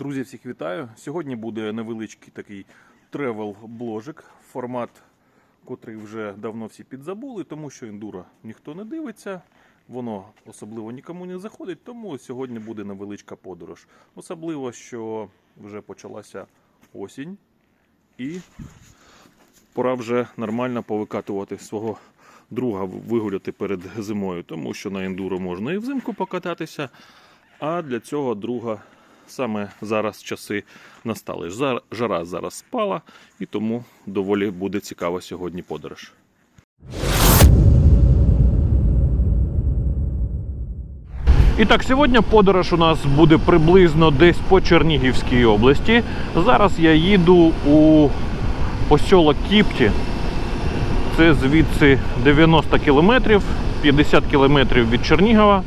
Друзі, всіх вітаю. Сьогодні буде невеличкий такий тревел-бложик, формат, котрий вже давно всі підзабули, тому що ендуро ніхто не дивиться, воно особливо нікому не заходить, тому сьогодні буде невеличка подорож. Особливо, що вже почалася осінь і пора вже нормально повикатувати свого друга вигуляти перед зимою, тому що на ендуро можна і взимку покататися, а для цього друга саме зараз часи настали. Жара зараз спала, і тому доволі буде цікава сьогодні подорож. І так, сьогодні подорож у нас буде приблизно десь по Чернігівській області. Зараз я їду у посілок Кіпті. Це звідси 90 кілометрів, 50 кілометрів від Чернігова.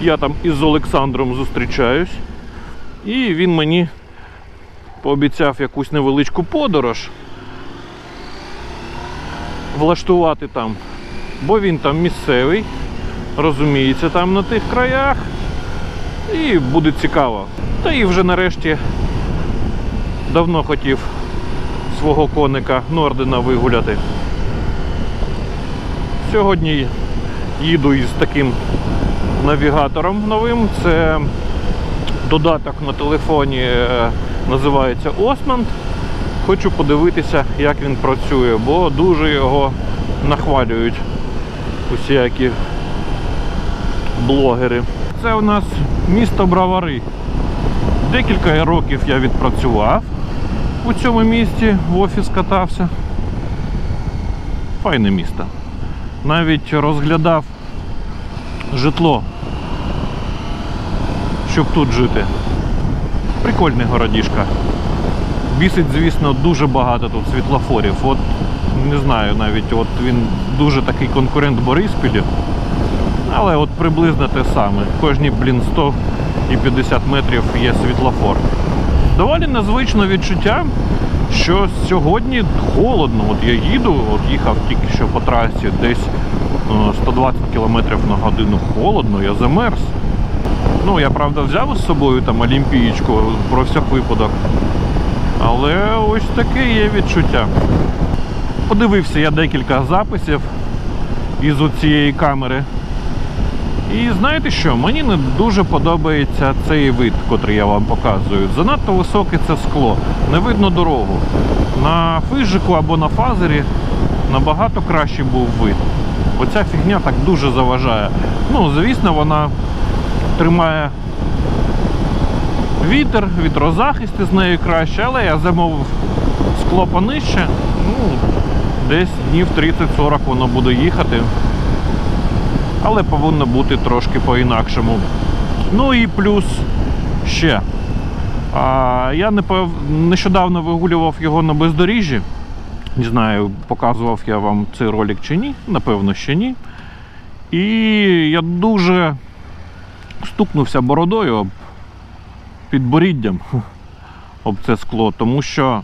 Я там із Олександром зустрічаюсь. І він мені пообіцяв якусь невеличку подорож влаштувати там. Бо він там місцевий, розуміється там на тих краях. І буде цікаво. Та і вже нарешті давно хотів свого коника Нордена вигуляти. Сьогодні їду із таким навігатором новим. Це додаток на телефоні е, називається Osmond. Хочу подивитися, як він працює, бо дуже його нахвалюють усіякі блогери. Це у нас місто Бравари. Декілька років я відпрацював у цьому місті, в офіс катався. Файне місто. Навіть розглядав житло, щоб тут жити. Прикольний городішка. Бісить, звісно, дуже багато тут світлофорів. От не знаю навіть, от він дуже такий конкурент Бориспілі. Але от приблизно те саме. Кожні, блін, 100 і 50 метрів є світлофор. Доволі незвичне відчуття, що сьогодні холодно. От я їду, от їхав тільки що по трасі, десь е, 120 км на годину холодно, я замерз. Ну, я правда взяв із собою там олімпієчку про всяк випадок. Але ось таке є відчуття. Подивився я декілька записів із цієї камери. І знаєте що? Мені не дуже подобається цей вид, котрий я вам показую. Занадто високе це скло, не видно дорогу. На фижику або на фазері набагато кращий був вид. Оця фігня так дуже заважає. Ну, звісно, вона тримає вітер, вітрозахист з нею краще, але я замовив скло понижче. Ну, десь днів 30-40 воно буде їхати. Але повинно бути трошки по-інакшому. Ну і плюс ще. А, я нещодавно вигулював його на бездоріжжі. Не знаю, показував я вам цей ролик чи ні, напевно, ще ні. І я дуже стукнувся бородою об підборіддям об це скло, тому що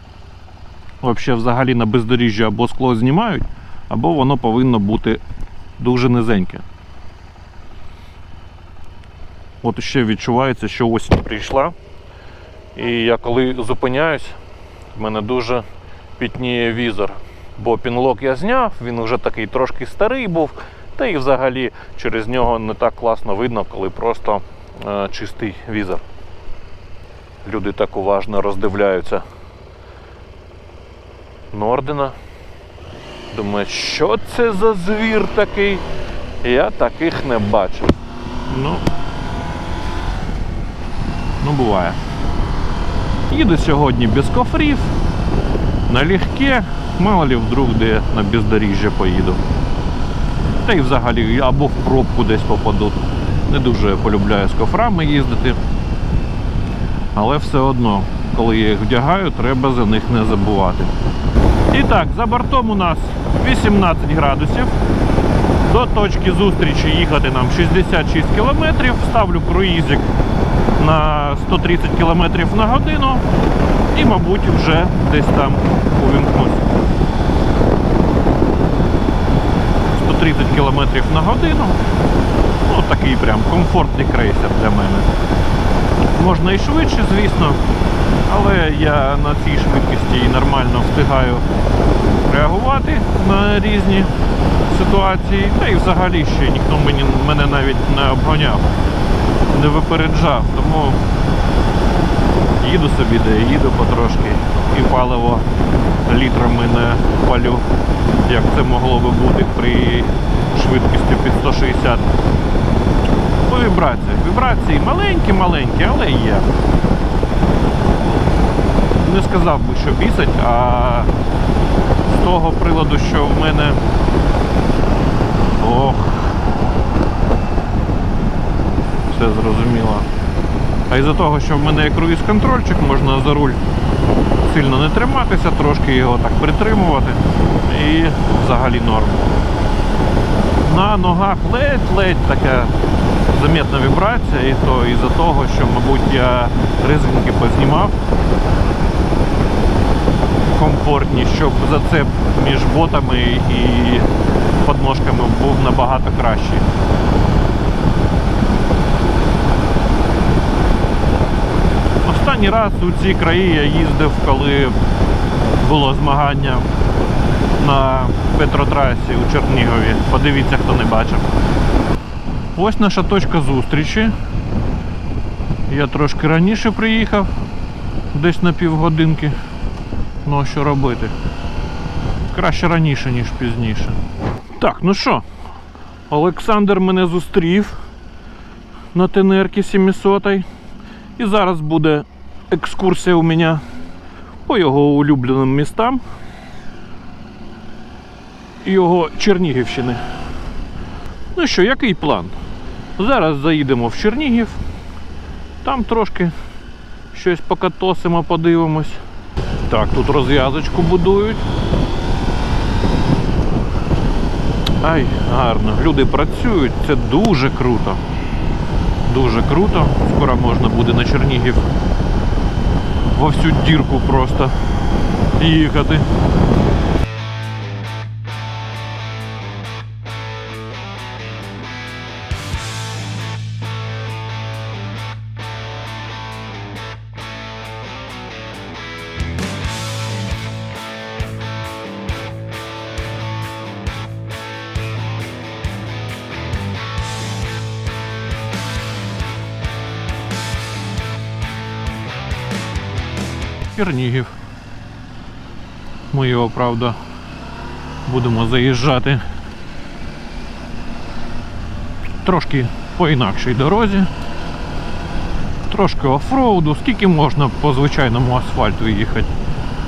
взагалі, на бездоріжжі або скло знімають, або воно повинно бути дуже низеньке. От ще відчувається, що осінь прийшла. І я коли зупиняюсь, в мене дуже пітніє візор. Бо пінлок я зняв, він вже такий трошки старий був, та і взагалі через нього не так класно видно, коли просто е, чистий візор. Люди так уважно роздивляються Нордена. Думаю, що це за звір такий? Я таких не бачив. Ну, ну буває. Їду сьогодні без кофрів, налегке, мало ли вдруг де на бездоріжжя поїду. Та й взагалі або в пробку десь попаду. Не дуже полюбляю з кофрами їздити. Але все одно, коли я їх вдягаю, треба за них не забувати. І так, за бортом у нас 18 градусів. До точки зустрічі їхати нам 66 кілометрів. Ставлю круїзик на 130 км на годину і, мабуть, вже десь там увімкнусь. 130 км на годину. Ну, такий прям комфортний крейсер для мене. Можна і швидше, звісно, але я на цій швидкості і нормально встигаю реагувати на різні ситуації. Та і взагалі ще ніхто мені, мене навіть не обганяв, не випереджав. Тому їду собі, де їду потрошки і паливо літрами не палю, як це могло би бути при швидкості під 160 по вібраціях. Вібрації маленькі-маленькі, але є. Не сказав би, що бісить, а з того приладу, що в мене. Ох. Все зрозуміло. А із-за того, що в мене є круїз-контрольчик, можна за руль сильно не триматися, трошки його так притримувати і взагалі норм. На ногах ледь-ледь така замітна вібрація, і то із-за того, що, мабуть, я резинки познімав комфортні, щоб зацеп між ботами і подножками був набагато кращий. Останній раз у ці краї я їздив, коли було змагання на Петротрасі у Чернігові. Подивіться, хто не бачив. Ось наша точка зустрічі. Я трошки раніше приїхав, десь на півгодинки. Ну а що робити? Краще раніше, ніж пізніше. Так, ну що, Олександр мене зустрів на ТНР 700 і зараз буде екскурсія у мене по його улюбленим містам його Чернігівщини. Ну що, який план? Зараз заїдемо в Чернігів, там трошки щось покатосимо, подивимось. Так, тут розв'язочку будують. Ай, гарно. Люди працюють, це дуже круто. Дуже круто. Скоро можна буде на Чернігів во всю дірку просто їхати. Чернігів. Ми його, правда, будемо заїжджати трошки по інакшій дорозі. Трошки офроуду, скільки можна по звичайному асфальту їхати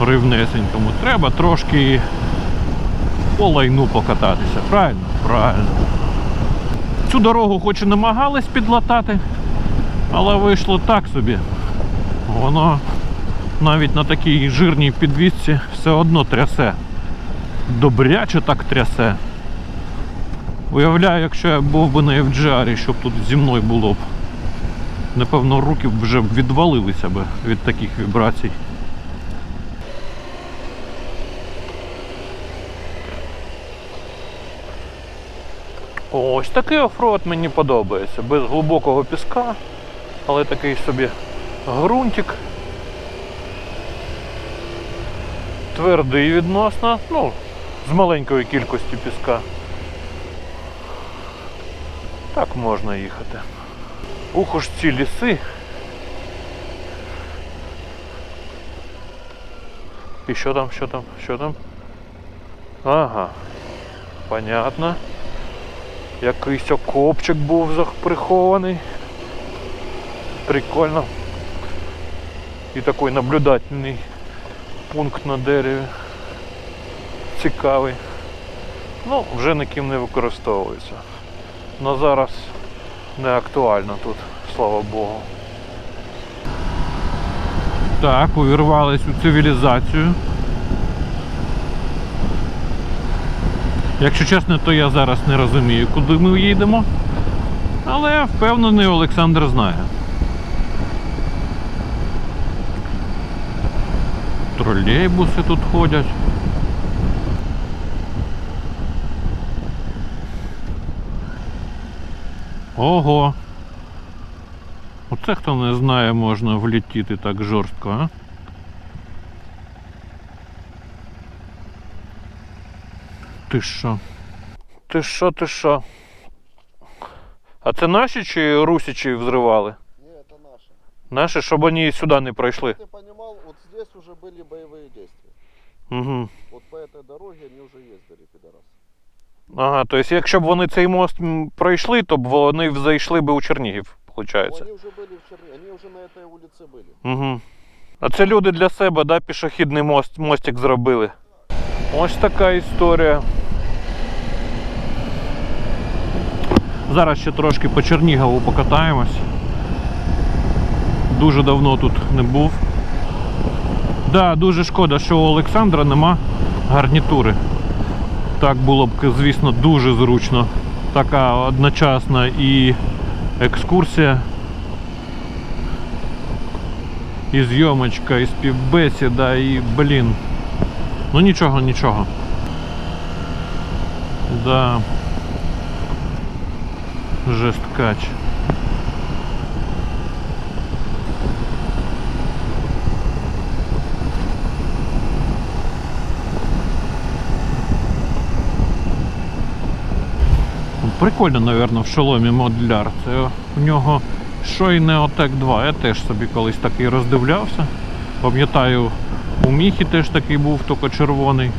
рівнесенькому. Треба трошки по лайну покататися. Правильно? Правильно. Цю дорогу хоч і намагались підлатати, але вийшло так собі. Воно навіть на такій жирній підвісці все одно трясе. Добряче так трясе. Уявляю, якщо я був би на FGR, що б тут зі мною було б. Напевно, руки б вже відвалилися б від таких вібрацій. Ось такий оффроуд мені подобається. Без глибокого піска, але такий собі ґрунтик. Твердий відносно, ну, з маленької кількості піска. Так можна їхати. Ух уж ці ліси. І що там, що там, що там? Ага. Понятно. Якийсь окопчик був прихований. Прикольно. І такий наблюдательний пункт на дереві. Цікавий. Ну, вже ніким не використовується. На зараз не актуально тут, слава Богу. Так, увірвались у цивілізацію. Якщо чесно, то я зараз не розумію, куди ми їдемо. Але впевнений, Олександр знає. Тролейбуси тут ходять. Ого. Оце хто не знає, можна влітіти так жорстко, а? Ти що? Ти що, ти що? А це наші чи русичі взривали? Не, это наши. Наші, щоб вони сюди не пройшли. Вот здесь уже были боевые действия. Угу. Вот по этой дороге они уже ездили, пидорасы. Ага, тобто, якщо б вони цей мост м, пройшли, то б вони зайшли б у Чернігів, Но виходить. они уже были в Черне, они уже на этой улице были. Угу. А це люди для себе, да, пішохідний мост, мостик зробили. Ось така історія. Зараз ще трошки по Чернігову покатаємось. Дуже давно тут не був. Да, дуже шкода, що у Олександра нема гарнітури. Так було б, звісно, дуже зручно. Така одночасна і екскурсія, і зйомочка, і співбесіда, і блін. Ну нічого, нічого. Да. Жесткач. Прикольно, напевно, в шоломі модуляр. Це у нього і Neotec 2. Я теж собі колись такий роздивлявся. Пам'ятаю, у Міхі теж такий був, тільки червоний.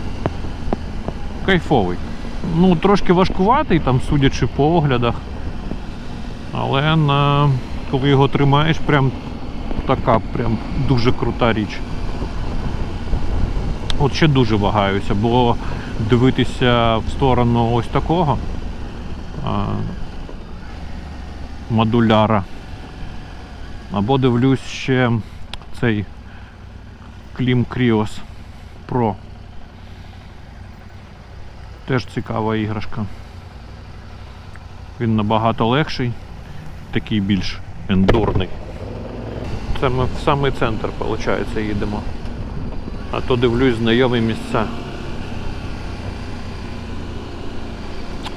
Кайфовий. Ну, трошки важкуватий, там, судячи по оглядах. Але на... коли його тримаєш, прям така прям дуже крута річ. От ще дуже вагаюся, бо дивитися в сторону ось такого модуляра. Або дивлюсь ще цей Klim Krios Pro. Теж цікава іграшка. Він набагато легший, такий більш ендурний. Це ми в самий центр, виходить, їдемо. А то дивлюсь знайомі місця.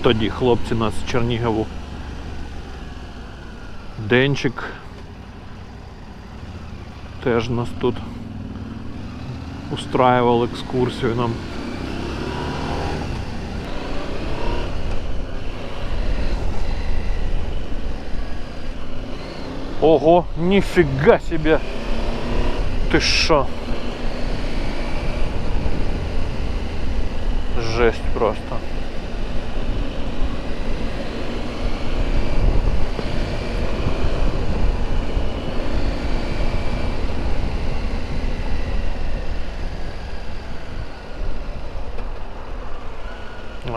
Тоді хлопці нас з Чернігову. Денчик. Теж нас тут устраивал екскурсію нам. Ого, нифига себе! Ты шо? Жесть просто.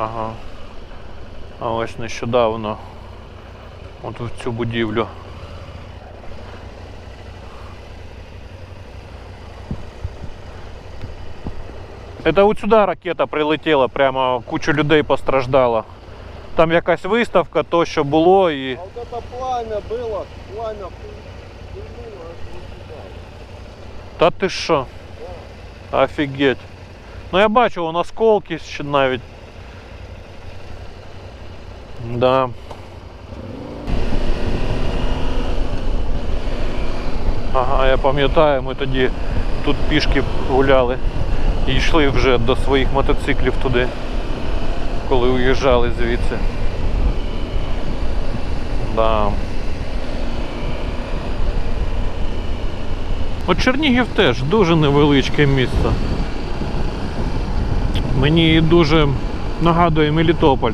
Ага. А ось нещодавно. От в цю будівлю. Это от сюди ракета прилетіла, прямо куча людей постраждала. Там якась виставка, то що було і. А вот это пламя было, пламя пыльнуло, аж не сюда. Та ти що? Офігеть. Ну я бачу, вон осколки ще навіть. Да. Ага, я пам'ятаю, ми тоді тут пішки гуляли і йшли вже до своїх мотоциклів туди, коли уїжджали звідси. Да. От Чернігів теж дуже невеличке місто. Мені дуже нагадує Мелітополь.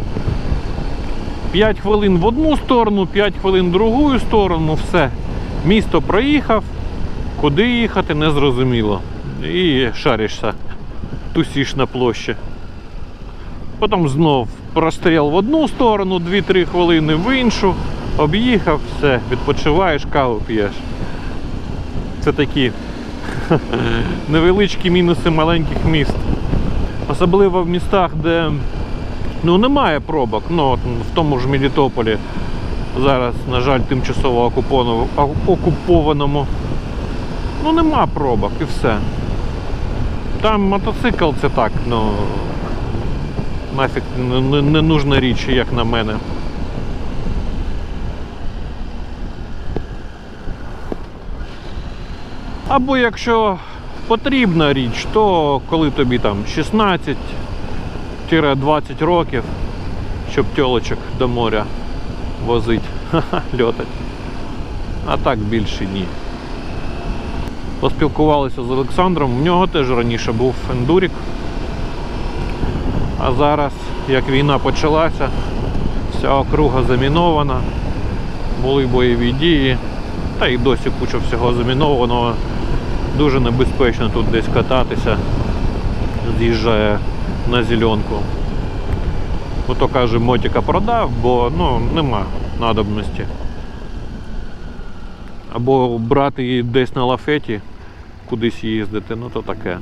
5 хвилин в одну сторону, 5 хвилин в другу сторону, все. Місто проїхав, куди їхати не зрозуміло. І шаришся, тусіш на площі. Потім знов простріл в одну сторону, 2-3 хвилини в іншу, об'їхав, все, відпочиваєш, каву п'єш. Це такі невеличкі мінуси маленьких міст. Особливо в містах, де ну, немає пробок. Ну, в тому ж Мелітополі зараз, на жаль, тимчасово окупованому. Ну нема пробок і все. Там мотоцикл це так, ну нафіг не, не, нужна річ, як на мене. Або якщо потрібна річ, то коли тобі там 16-20 років, щоб тьолочок до моря возить, льотать. А так більше ні. Поспілкувалися з Олександром. В нього теж раніше був ендурік. А зараз, як війна почалася, вся округа замінована, були бойові дії, та й досі куча всього замінованого. Дуже небезпечно тут десь кататися, з'їжджає на зеленку. Ото каже, мотика продав, бо ну, нема надобності. Або брати її десь на лафеті, кудись їздити, ну то таке.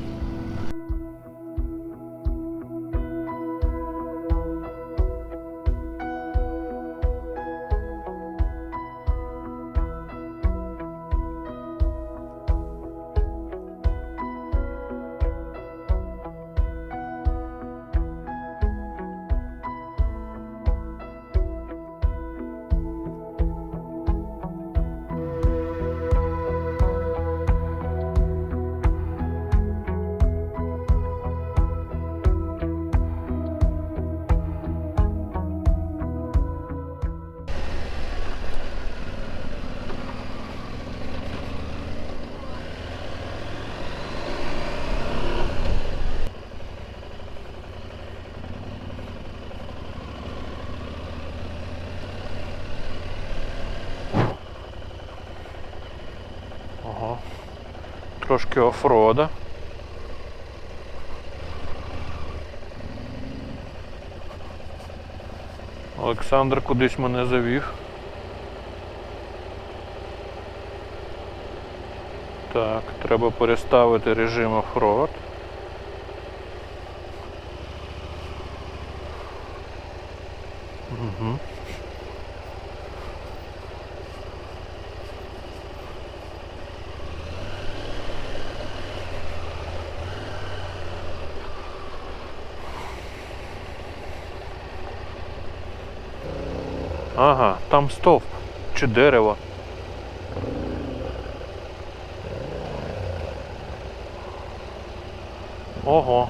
Трошки офрода. Олександр кудись мене завів. Так, треба переставити режим офроад. Угу. Ага, там стовп чи дерево. Ого.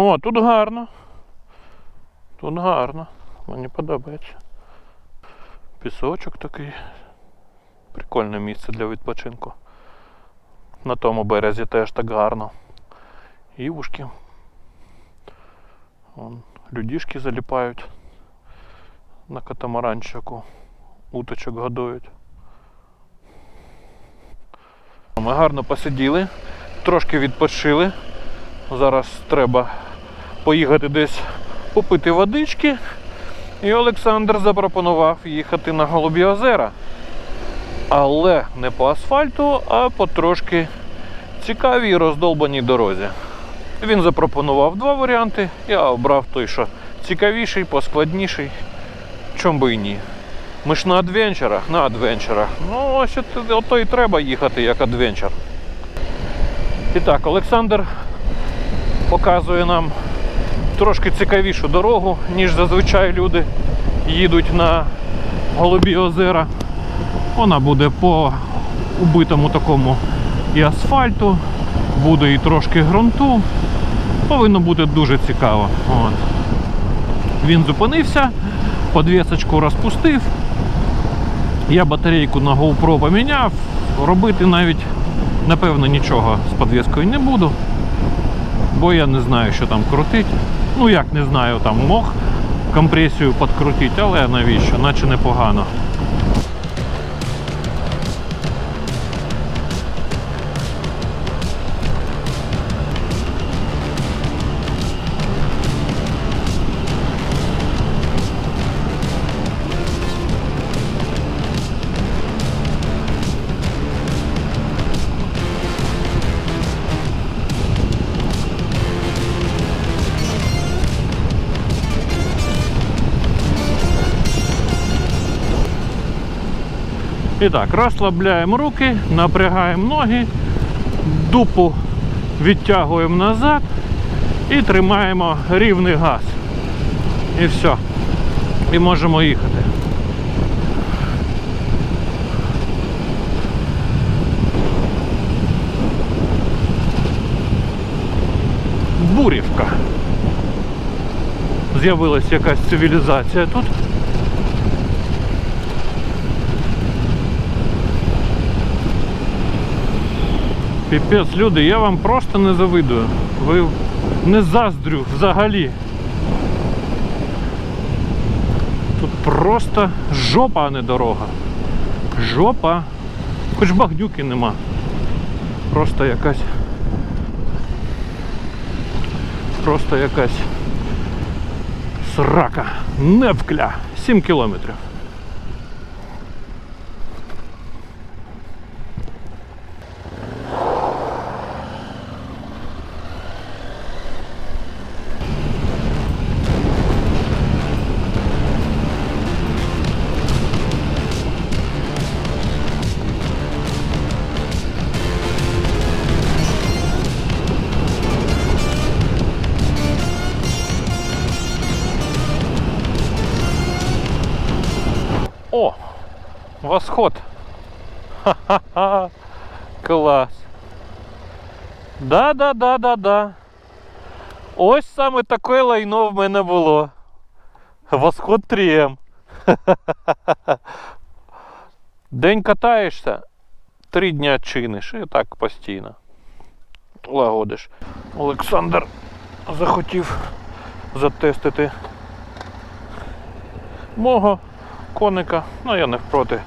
О, тут гарно. Тут гарно. Мені подобається. Пісочок такий. Прикольне місце для відпочинку. На тому березі теж так гарно. Івушки. Вон, людішки заліпають на катамаранчику. Уточок годують. Ми гарно посиділи, трошки відпочили. Зараз треба поїхати десь попити водички. І Олександр запропонував їхати на Голубі озера. Але не по асфальту, а по трошки цікавій роздолбаній дорозі. Він запропонував два варіанти. Я обрав той, що цікавіший, поскладніший. Чом би і ні. Ми ж на адвенчерах, на адвенчерах. Ну, ось ото і треба їхати як адвенчер. І так, Олександр показує нам трошки цікавішу дорогу, ніж зазвичай люди їдуть на Голубі озера. Вона буде по убитому такому і асфальту, буде і трошки ґрунту. Повинно бути дуже цікаво. От. Він зупинився, подвісочку розпустив. Я батарейку на GoPro поміняв. Робити навіть, напевно, нічого з подвіскою не буду бо я не знаю, що там крутить. Ну як не знаю, там мог компресію підкрутити, але навіщо? Наче непогано. І так, розслабляємо руки, напрягаємо ноги, дупу відтягуємо назад і тримаємо рівний газ. І все. І можемо їхати. Бурівка. З'явилась якась цивілізація тут. Піпець, люди, я вам просто не завидую. Ви не заздрю взагалі. Тут просто жопа, а не дорога. Жопа. Хоч багнюки нема. Просто якась. Просто якась срака. Невкля. 7 кілометрів. Ха-ха-ха! Клас! Да-да-да-да-да. Ось саме таке лайно в мене було. Восход 3М. День катаєшся, три дня чиниш і так постійно. Лагодиш. Олександр захотів затестити мого коника, ну я не впроти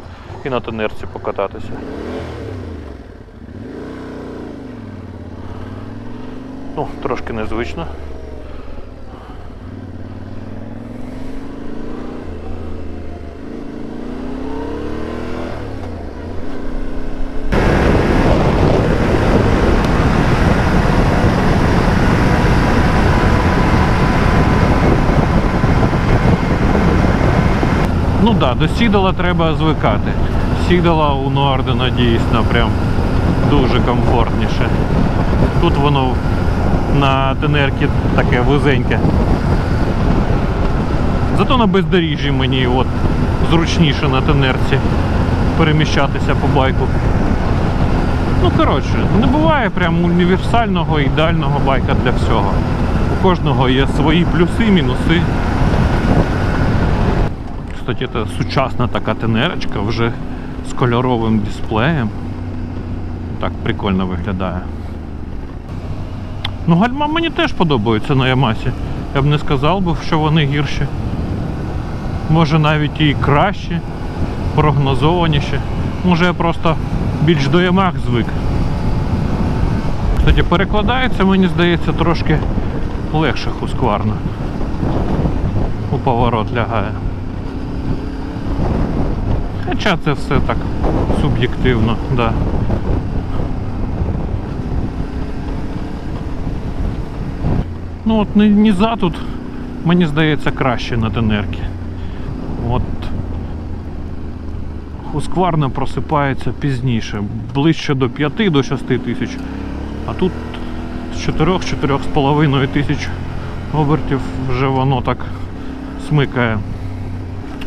і на тенерці покататися. Ну, трошки незвично. Ну так, да, до сідала треба звикати. Сідала у Нуардена дійсно прям дуже комфортніше. Тут воно на тенерці таке вузеньке. Зато на бездоріжжі мені от зручніше на тенерці переміщатися по байку. Ну, коротше, не буває прям універсального ідеального байка для всього. У кожного є свої плюси, мінуси. Кстати, це сучасна така тенерочка вже з кольоровим дисплеєм. Так прикольно виглядає. Ну, гальма мені теж подобаються на Ямасі. Я б не сказав би, що вони гірші. Може навіть і кращі, прогнозованіші. Може я просто більш до Ямах звик. Кстати, перекладається, мені здається, трошки легше хускварно. У поворот лягає. Хоча це все так суб'єктивно, да. Ну от ні- ніза тут, мені здається, краще на тенерки. От Хускварна просипається пізніше, ближче до 5 до 6 тисяч. А тут з 4-4,5 тисяч обертів вже воно так смикає.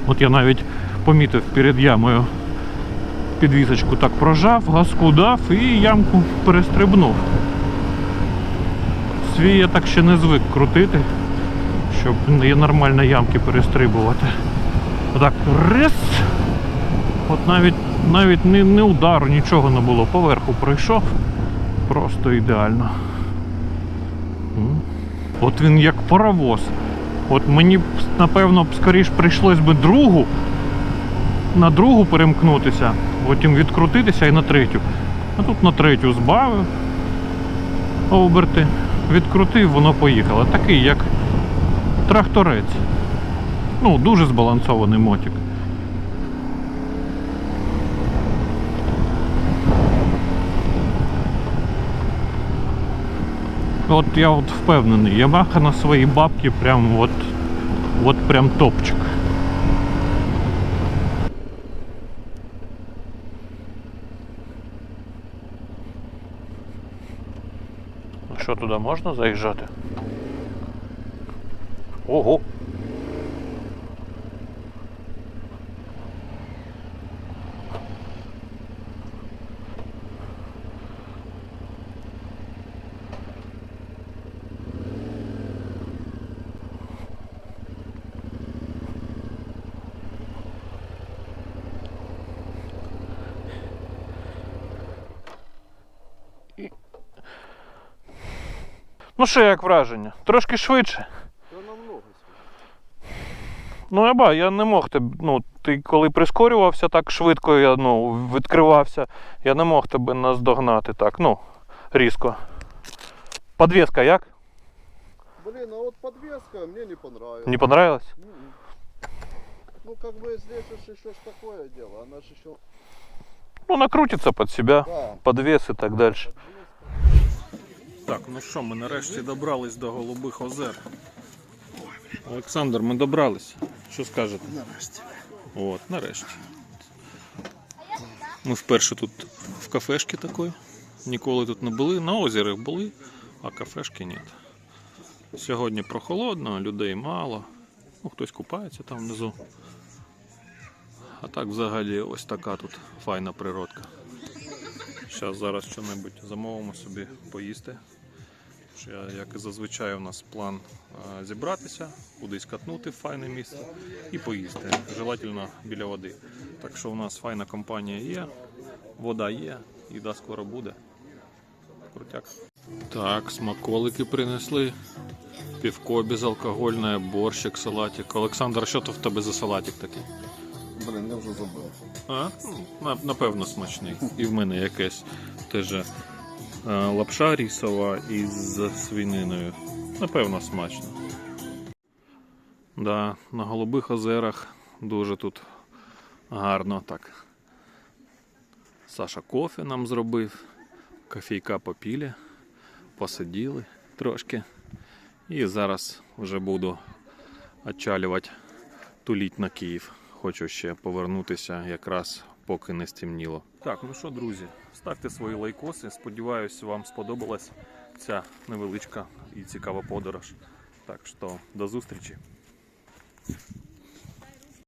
От я навіть помітив перед ямою підвісочку так прожав, газку дав і ямку перестрибнув. Свій я так ще не звик крутити, щоб є нормально ямки перестрибувати. Отак рис. От навіть навіть не, не удару, нічого не було. Поверху пройшов. Просто ідеально. От він як паровоз. От мені напевно, скоріш прийшлось би другу, на другу перемкнутися, потім відкрутитися і на третю. А тут на третю збавив оберти, відкрутив, воно поїхало. Такий як тракторець. Ну, дуже збалансований мотик. От я от впевнений, Ямаха на свої бабки прям от, от прям топчик. Що туди можна заїжджати? Ого! Ну що, як враження? Трошки швидше. Намного. Ну, я ба, я не мог тебе. Ну, ти коли прискорювався так швидко, я ну, відкривався, я не мог тебе наздогнати так, ну, різко. Подвеска як? Блин, а вот подвеска мне не понравилась. Не понравилось? М-м. Ну, как бы здесь уж еще ж такое дело. Она же еще... Ну, накрутиться під себе, Да. подвес і так далі. подвеска. Так, ну що, ми нарешті добрались до Голубих озер. Олександр, ми добрались. Що скажете? Нарешті. От, нарешті. Ми вперше тут в кафешці такої. Ніколи тут не були. На озері були, а кафешки ні. Сьогодні прохолодно, людей мало. Ну, хтось купається там внизу. А так взагалі ось така тут файна природка. Зараз зараз що-небудь замовимо собі поїсти. Що я- Як і зазвичай у нас план зібратися, кудись катнути в файне місце і поїсти. Желательно біля води. Так що у нас файна компанія є, вода є, їда скоро буде. Крутяк. Так, смаколики принесли. Півко безалкогольне, борщик, салатик. Олександр, що то в тебе за салатик такий? Блин, я вже забув. А? Ну, Напевно, смачний. І в мене якесь теж лапша рісова із свининою. Напевно, смачно. Да, на голубих озерах дуже тут гарно так. Саша кофе нам зробив, кофійка попілі, посиділи трошки. І зараз вже буду отчалювати туліть на Київ. Хочу ще повернутися якраз поки не стемніло. Так, ну що, друзі, ставте свої лайкоси. Сподіваюсь, вам сподобалась ця невеличка і цікава подорож. Так що до зустрічі.